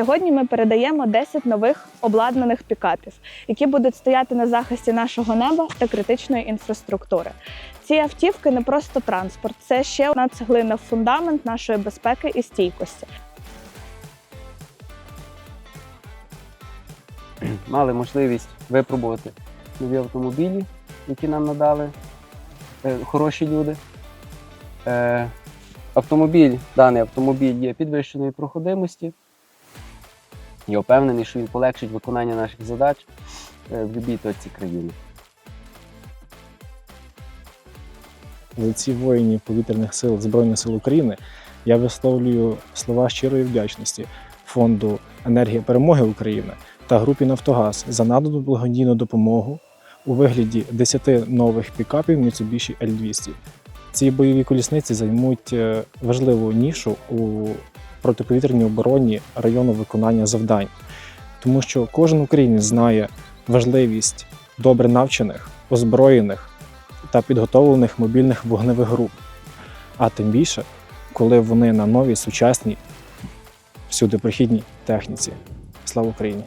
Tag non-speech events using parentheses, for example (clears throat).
Сьогодні ми передаємо 10 нових обладнаних пікапів, які будуть стояти на захисті нашого неба та критичної інфраструктури. Ці автівки не просто транспорт, це ще одна цеглина фундамент нашої безпеки і стійкості. (clears throat) мали можливість випробувати нові автомобілі, які нам надали е, хороші люди. Е, автомобіль, даний автомобіль є підвищеної проходимості. Я впевнений, що він полегшить виконання наших задач е, в будь-якій точці країни. за ці воїнів повітряних сил Збройних сил України я висловлюю слова щирої вдячності фонду енергія перемоги України та групі Нафтогаз за надану благодійну допомогу у вигляді 10 нових пікапів Mitsubishi L200. Ці бойові колісниці займуть е, важливу нішу у протиповітряній обороні району виконання завдань, тому що кожен українець знає важливість добре навчених, озброєних та підготовлених мобільних вогневих груп. А тим більше, коли вони на новій сучасній всюди прихідній техніці. Слава Україні!